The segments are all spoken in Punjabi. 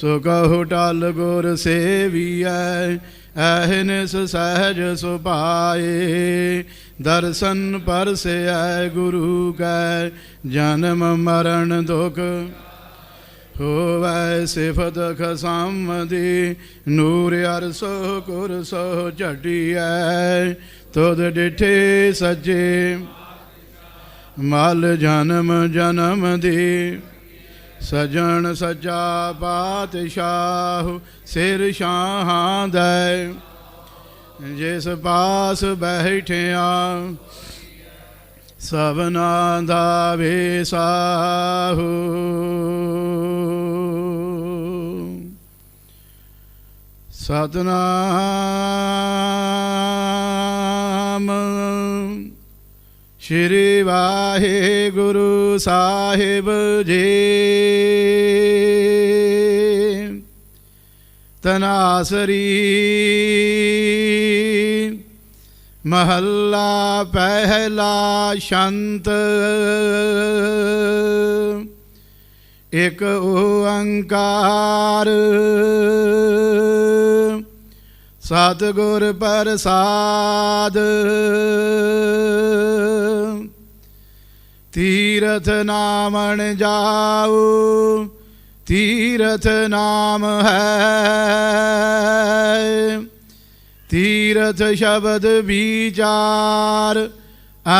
ਸੋ ਕਹੋ ਟਲ ਗੁਰ ਸੇਵੀਐ, ਐਹਨਿਸ ਸਹਿਜ ਸੁਭਾਏ। ਦਰਸ਼ਨ ਪਰਸੈ ਗੁਰੂ ਕੈ, ਜਨਮ ਮਰਨ ਦੁਖ ਹੋਵੈ ਸਿਫਤ ਖਸਮਦੀ। ਨੂਰ ਅਰਸੋ ਕੁਰ ਸੋ ਝਟਿਐ, ਤੁਧ ਡਿਠੇ ਸੱਜੇ। ਮਾਲ ਜਨਮ ਜਨਮ ਦੀ। ਸਜਣ ਸੱਜਾ ਪਾਤਸ਼ਾਹ ਸਿਰ ਸ਼ਾਹਾਂ ਦੈ। ਜਿਸ ਪਾਸ ਬੈਠਿਆ ਸਭਨਾ ਦਾ ਵੇਸਾਹੂ। ਸਤਨਾਮ ਸ਼੍ਰੀ ਵਾਹਿਗੁਰੂ ਸਾਹਿਬ ਜੀ। ਤਨਾਸਰੀ ਮਹੱਲਾ ਪਹਿਲਾ ਸ਼ੰਤ। ਇਕ ਓੰਕਾਰ। ਸਤਿਗੁਰ ਪ੍ਰਸਾਦ। ਤੀਰਥ ਨਾਮਣ ਜਾਉ ਤੀਰਥ ਨਾਮ ਹੈ। ਤੀਰਥ ਸ਼ਬਦ ਵਿਚਾਰ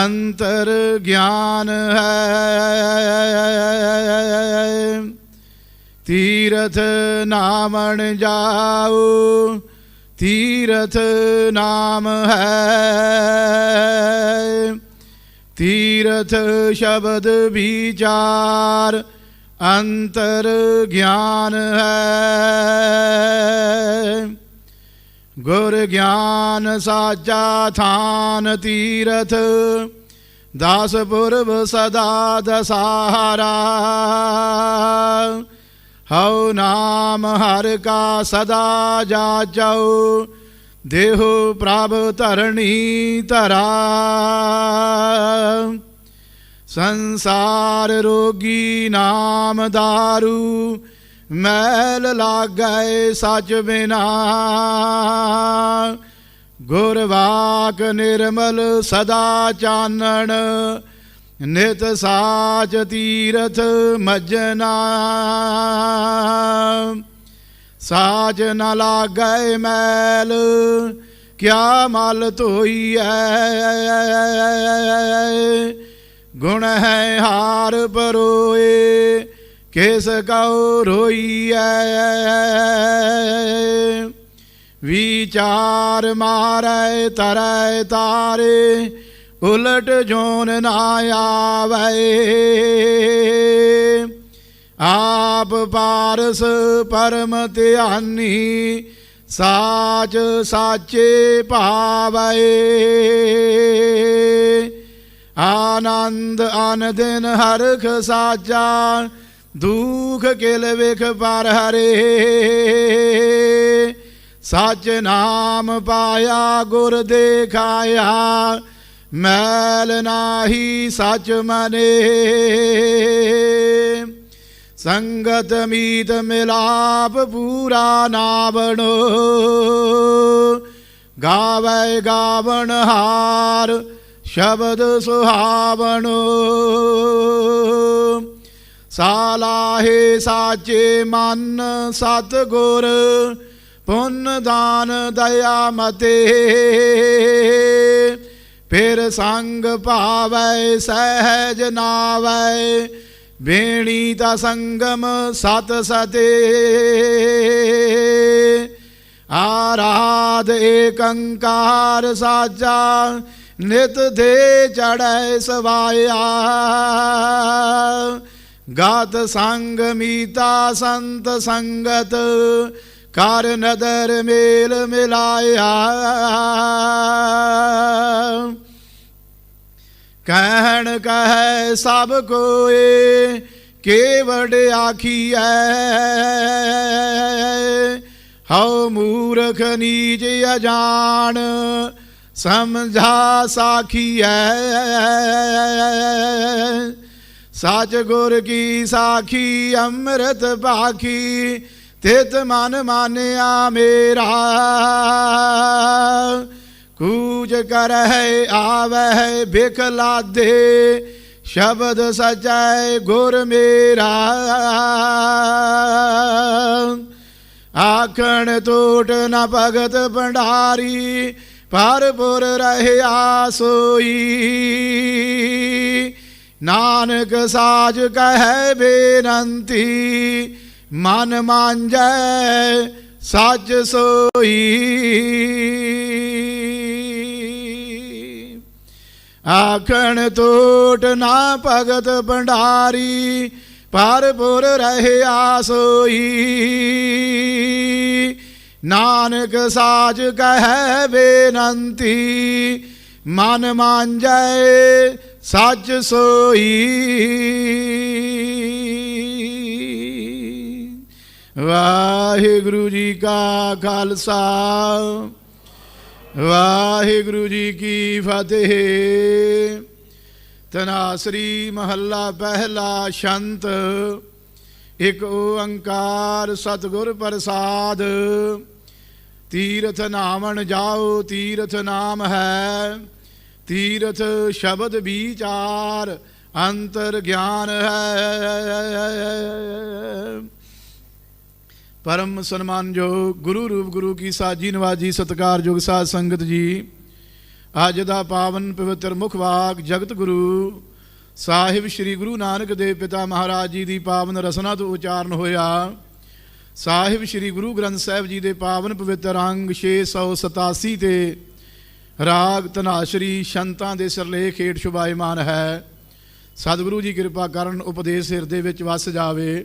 ਅੰਤਰ ਗਿਆਨ ਹੈ। ਤੀਰਥ ਨਾਮਣ ਜਾਉ ਤੀਰਥ ਨਾਮ ਹੈ। ਤੀਰਥ ਸ਼ਬਦ ਵਿਚਾਰ ਅੰਤਰ ਗਿਆਨ ਹੈ। ਗੁਰ ਗਿਆਨ ਸਾਚਾ ਥਾਨ ਤੀਰਥ ਦਾਸ ਪੁਰਬ ਸਦਾ ਦਸਾਰਾ ਹਉ ਨਾਮ ਹਰ ਕਾ ਸਦਾ ਜਾਚਉ, ਦੇਹੁ ਪ੍ਰਭ ਧਰਣੀ ਧਰਾ। ਸੰਸਾਰ ਰੋਗੀ ਨਾਮ ਦਾਰੂ ਮੈਲ ਲਾਗੈ ਸਚ ਬਿਨਾ। ਗੁਰ ਵਾਕ ਨਿਰਮਲ ਸਦਾ ਚਾਨਣ ਨਿਤ ਸਾਚ ਤੀਰਥ ਮਜਨਾ। ਸਾਜ ਨ ਲਾਗੈ ਮੈਲ, ਕਿਆ ਮਲ ਧੋਈਐ। ਗੁਣ ਹੈ ਹਾਰ ਪਰੋਏ, ਕਿਸ ਕਉ ਰੋਈਐ। ਵਿਚਾਰ ਮਾਰੈ, ਤਰੈ ਤਾਰੇ ਉਲਟ ਜੋਨ ਨਾ ਆਵੈ। ਆਪ ਪਾਰਸ ਪਰਮ ਧਿਆਨੀ, ਸਾਚ ਸਾਚੇ ਭਾਵੈ। ਆਨੰਦ ਅਨ ਦਿਨ ਹਰਖ ਸਾਚਾ, ਦੁਖ ਕਿਲ ਵਿਖ ਪਰ ਹਰੇ। ਸਚ ਨਾਮ ਪਾਇਆ, ਗੁਰ ਦੇਖਾਇਆ ਮੈਲ ਨਾਹੀ ਸਚ ਮਨੇ। ਸੰਗਤ ਮੀਤ ਮਿਲਾਪ ਪੂਰਾ ਨਾ ਬਣੋ ਗਾਵੇ ਗਾਵਣ ਹਾਰ ਸ਼ਬਦ ਸੁਹਾਵਣੋ। ਸਾਲਾਹੇ ਸਾਚੇ ਮਨ ਸਤ ਗੁਰ ਪੁੰਨ ਦਾਨ ਦਇਆ ਮਤੇ। ਫਿਰ ਸੰਗ ਭਾਵੈ ਸਹਿਜ ਨਾਵੈ ਬੇਣੀ ਤਾਂ ਸੰਗਮ ਸਤ ਸਤੇ। ਆਰਾਧ ਏਕੰਕਾਰ ਸਾਚਾ ਨਿਤ ਦੇ ਚੜੈ ਸਵਾਇਆ। ਗਾਤ ਸੰਗ ਮੀਤਾ ਸੰਤ ਸੰਗਤ ਕਰ ਨਦਰ ਮੇਲ ਮਿਲਾਇਆ। ਕਹਿਣ ਕਹੈ ਸਭ ਕੋਏ, ਕੇਵੜ ਆਖੀਐ। ਹਉ ਮੂਰਖ ਨੀਚ ਅਜਾਣ, ਸਮਝਾ ਸਾਖੀਐ। ਸਚ ਗੁਰ ਕੀ ਸਾਖੀ, ਅੰਮ੍ਰਿਤ ਪਾਖੀ, ਤਿਤ ਮਨ ਮਾਨਿਆ ਮੇਰਾ। ਕੂਜ ਕਰਹਿ ਆਵਹਿ ਬਿਖ ਲਾਦੇ ਸ਼ਬਦ ਸਚੈ ਗੁਰ ਮੇਰਾ। ਆਖਣ ਟੋਟ ਨਾ ਭਗਤ ਭੰਡਾਰੀ ਪਰਪੁਰ ਰਹਿਆ ਸੋਈ। ਨਾਨਕ ਸਾਜ ਕਹੈ ਬੇਨੰਤੀ, ਮਨ ਮਾਂਜੈ ਸੱਚ ਸੋਈ। ਆਖਣ ਟੋਟ ਨਾ ਭਗਤ ਭੰਡਾਰੀ ਪਰਪੁਰ ਰਹਿਆ ਸੋਈ ਨਾਨਕ ਸਾਜ ਕਹੈ ਬੇਨੰਤੀ, ਮਨ ਮਾਂਜੈ ਸੱਚ ਸੋਈ। ਵਾਹਿਗੁਰੂ ਜੀ ਕਾ ਖਾਲਸਾ। ਵਾਹਿਗੁਰੂ ਜੀ ਕੀ ਫਤਿਹ। ਤਨਾਸਰੀ ਮਹੱਲਾ ਪਹਿਲਾ ਸ਼ੰਤ। ਇਕ ਓੰਕਾਰ ਸਤਿਗੁਰ ਪ੍ਰਸਾਦ। ਤੀਰਥ ਨਾਮਣ ਜਾਓ, ਤੀਰਥ ਨਾਮ ਹੈ। ਤੀਰਥ ਸ਼ਬਦ ਵਿਚਾਰ, ਅੰਤਰ ਗਿਆਨ ਹੈ। ਪਰਮ ਸਨਮਾਨਯੋਗ ਗੁਰੂ ਰੂਪ ਗੁਰੂ ਕੀ ਸਾਜੀ ਨਵਾਜੀ ਸਤਕਾਰਯੋਗ ਸਾਧ ਸੰਗਤ ਜੀ। ਅੱਜ ਦਾ ਪਾਵਨ ਪਵਿੱਤਰ ਮੁਖ ਵਾਕ ਜਗਤ ਗੁਰੂ ਸਾਹਿਬ ਸ੍ਰੀ ਗੁਰੂ ਨਾਨਕ ਦੇਵ ਪਿਤਾ ਮਹਾਰਾਜ ਜੀ ਦੀ ਪਾਵਨ ਰਸਨਾ ਤੋਂ ਉਚਾਰਨ ਹੋਇਆ। ਸਾਹਿਬ ਸ੍ਰੀ ਗੁਰੂ ਗ੍ਰੰਥ ਸਾਹਿਬ ਜੀ ਦੇ ਪਾਵਨ ਪਵਿੱਤਰ ਅੰਗ 687 ਤੇ ਰਾਗ ਤਨਾਸ਼ਰੀ ਸ਼ੰਤਾਂ ਦੇ ਸਿਰਲੇਖ ਹੇਠ ਸ਼ੁਭਾਇਮਾਨ ਹੈ। ਸਤਿਗੁਰੂ ਜੀ ਕਿਰਪਾ ਕਰਨ ਉਪਦੇਸ਼ ਹਿਰਦੇ ਵਿੱਚ ਵਸ ਜਾਵੇ।